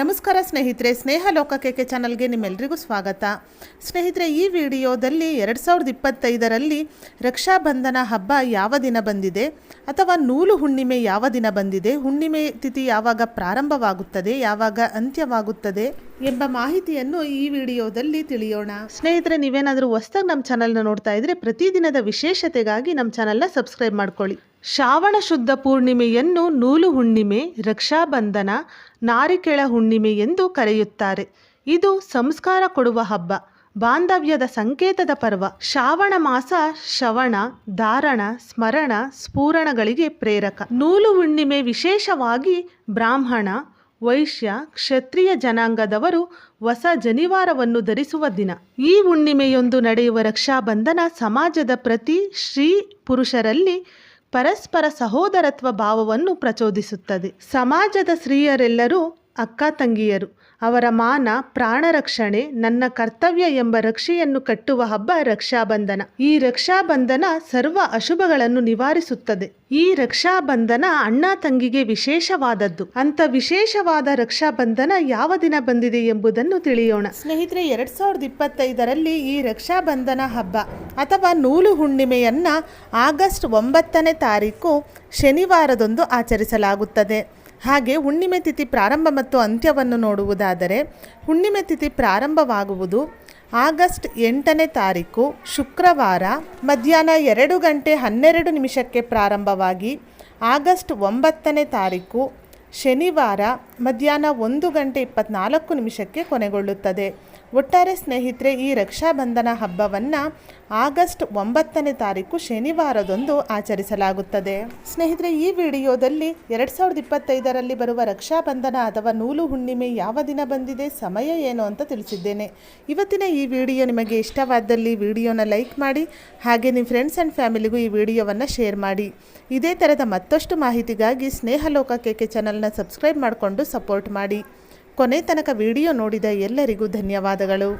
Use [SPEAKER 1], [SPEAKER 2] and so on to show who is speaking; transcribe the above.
[SPEAKER 1] ನಮಸ್ಕಾರ ಸ್ನೇಹಿತರೆ, ಸ್ನೇಹ ಲೋಕ ಕೇಕೆ ಚಾನಲ್ಗೆ ನಿಮ್ಮೆಲ್ಲರಿಗೂ ಸ್ವಾಗತ. ಸ್ನೇಹಿತರೆ, ಈ ವಿಡಿಯೋದಲ್ಲಿ ಎರಡು ಸಾವಿರದ ಇಪ್ಪತ್ತೈದರಲ್ಲಿ ರಕ್ಷಾಬಂಧನ ಹಬ್ಬ ಯಾವ ದಿನ ಬಂದಿದೆ ಅಥವಾ ನೂಲು ಹುಣ್ಣಿಮೆ ಯಾವ ದಿನ ಬಂದಿದೆ, ಹುಣ್ಣಿಮೆ ತಿಥಿ ಯಾವಾಗ ಪ್ರಾರಂಭವಾಗುತ್ತದೆ, ಯಾವಾಗ ಅಂತ್ಯವಾಗುತ್ತದೆ ಎಂಬ ಮಾಹಿತಿಯನ್ನು ಈ ವಿಡಿಯೋದಲ್ಲಿ ತಿಳಿಯೋಣ. ಸ್ನೇಹಿತರೆ, ನೀವೇನಾದರೂ ಹೊಸ್ದಾಗಿ ನಮ್ಮ ಚಾನಲ್ನ ನೋಡ್ತಾ ಇದ್ರೆ ಪ್ರತಿದಿನದ ವಿಶೇಷತೆಗಾಗಿ ನಮ್ಮ ಚಾನಲ್ನ ಸಬ್ಸ್ಕ್ರೈಬ್ ಮಾಡ್ಕೊಳ್ಳಿ. ಶ್ರಾವಣ ಶುದ್ಧ ಪೂರ್ಣಿಮೆಯನ್ನು ನೂಲು ಹುಣ್ಣಿಮೆ ರಕ್ಷಾಬಂಧನ ನಾರಿಕೆಳ ಹುಣ್ಣಿಮೆ ಎಂದು ಕರೆಯುತ್ತಾರೆ. ಇದು ಸಂಸ್ಕಾರ ಕೊಡುವ ಹಬ್ಬ. ಬಾಂಧವ್ಯದ ಸಂಕೇತದ ಪರ್ವ. ಶ್ರಾವಣ ಮಾಸ ಶ್ರವಣ, ಧಾರಣ, ಸ್ಮರಣ, ಸ್ಫೂರಣಗಳಿಗೆ ಪ್ರೇರಕ. ನೂಲು ಹುಣ್ಣಿಮೆ ವಿಶೇಷವಾಗಿ ಬ್ರಾಹ್ಮಣ, ವೈಶ್ಯ, ಕ್ಷತ್ರಿಯ ಜನಾಂಗದವರು ಹೊಸ ಜನಿವಾರವನ್ನು ಧರಿಸುವ ದಿನ. ಈ ಹುಣ್ಣಿಮೆಯೊಂದು ನಡೆಯುವ ರಕ್ಷಾಬಂಧನ ಸಮಾಜದ ಪ್ರತಿ ಶ್ರೀ ಪುರುಷರಲ್ಲಿ ಪರಸ್ಪರ ಸಹೋದರತ್ವ ಭಾವವನ್ನು ಪ್ರಚೋದಿಸುತ್ತದೆ. ಸಮಾಜದ ಸ್ತ್ರೀಯರೆಲ್ಲರೂ ಅಕ್ಕ ತಂಗಿಯರು. ಅವರ ಮಾನ, ಪ್ರಾಣ ರಕ್ಷಣೆ, ನನ್ನ ಕರ್ತವ್ಯ ಎಂಬ ರಕ್ಷೆಯನ್ನು ಕಟ್ಟುವ ಹಬ್ಬ ರಕ್ಷಾಬಂಧನ. ಈ ರಕ್ಷಾಬಂಧನ ಸರ್ವ ಅಶುಭಗಳನ್ನು ನಿವಾರಿಸುತ್ತದೆ. ಈ ರಕ್ಷಾಬಂಧನ ಅಣ್ಣ ತಂಗಿಗೆ ವಿಶೇಷವಾದದ್ದು. ಅಂತ ವಿಶೇಷವಾದ ರಕ್ಷಾಬಂಧನ ಯಾವ ದಿನ ಬಂದಿದೆ ಎಂಬುದನ್ನು ತಿಳಿಯೋಣ. ಸ್ನೇಹಿತರೆ, ಎರಡ್ ಸಾವಿರದ ಇಪ್ಪತ್ತೈದರಲ್ಲಿ ಈ ರಕ್ಷಾಬಂಧನ ಹಬ್ಬ, ಅಥವಾ ನೂಲು ಹುಣ್ಣಿಮೆಯನ್ನ ಆಗಸ್ಟ್ ಒಂಬತ್ತನೇ ತಾರೀಕು ಶನಿವಾರದಂದು ಆಚರಿಸಲಾಗುತ್ತದೆ. ಹಾಗೆ ಹುಣ್ಣಿಮೆ ತಿಥಿ ಪ್ರಾರಂಭ ಮತ್ತು ಅಂತ್ಯವನ್ನು ನೋಡುವುದಾದರೆ ಹುಣ್ಣಿಮೆ ತಿಥಿ ಪ್ರಾರಂಭವಾಗುವುದು ಆಗಸ್ಟ್ ಎಂಟನೇ ತಾರೀಕು ಶುಕ್ರವಾರ ಮಧ್ಯಾಹ್ನ ಎರಡು ಗಂಟೆ ಹನ್ನೆರಡು ನಿಮಿಷಕ್ಕೆ ಪ್ರಾರಂಭವಾಗಿ ಆಗಸ್ಟ್ ಒಂಬತ್ತನೇ ತಾರೀಕು ಶನಿವಾರ ಮಧ್ಯಾಹ್ನ ಒಂದು ಗಂಟೆ ಇಪ್ಪತ್ನಾಲ್ಕು ನಿಮಿಷಕ್ಕೆ ಕೊನೆಗೊಳ್ಳುತ್ತದೆ. ಒಟ್ಟಾರೆ ಸ್ನೇಹಿತರೆ, ಈ ರಕ್ಷಾಬಂಧನ ಹಬ್ಬವನ್ನು ಆಗಸ್ಟ್ ಒಂಬತ್ತನೇ ತಾರೀಕು ಶನಿವಾರದಂದು ಆಚರಿಸಲಾಗುತ್ತದೆ. ಸ್ನೇಹಿತರೆ, ಈ ವಿಡಿಯೋದಲ್ಲಿ ಎರಡು ಸಾವಿರದ ಇಪ್ಪತ್ತೈದರಲ್ಲಿ ಬರುವ ರಕ್ಷಾಬಂಧನ ಅಥವಾ ನೂಲು ಹುಣ್ಣಿಮೆ ಯಾವ ದಿನ ಬಂದಿದೆ, ಸಮಯ ಏನು ಅಂತ ತಿಳಿಸಿದ್ದೇನೆ. ಇವತ್ತಿನ ಈ ವಿಡಿಯೋ ನಿಮಗೆ ಇಷ್ಟವಾದಲ್ಲಿ ವಿಡಿಯೋನ ಲೈಕ್ ಮಾಡಿ, ಹಾಗೆ ನಿಮ್ಮ ಫ್ರೆಂಡ್ಸ್ ಆ್ಯಂಡ್ ಫ್ಯಾಮಿಲಿಗೂ ಈ ವಿಡಿಯೋವನ್ನು ಶೇರ್ ಮಾಡಿ. ಇದೇ ಥರದ ಮತ್ತಷ್ಟು ಮಾಹಿತಿಗಾಗಿ ಸ್ನೇಹಲೋಕ ಕೆ ಚಾನಲ್ನ ಸಬ್ಸ್ಕ್ರೈಬ್ ಮಾಡಿಕೊಂಡು ಸಪೋರ್ಟ್ ಮಾಡಿ ಕೊನೆ ತನಕ ವಿಡಿಯೋ ನೋಡಿದ ಎಲ್ಲರಿಗೂ ಧನ್ಯವಾದಗಳು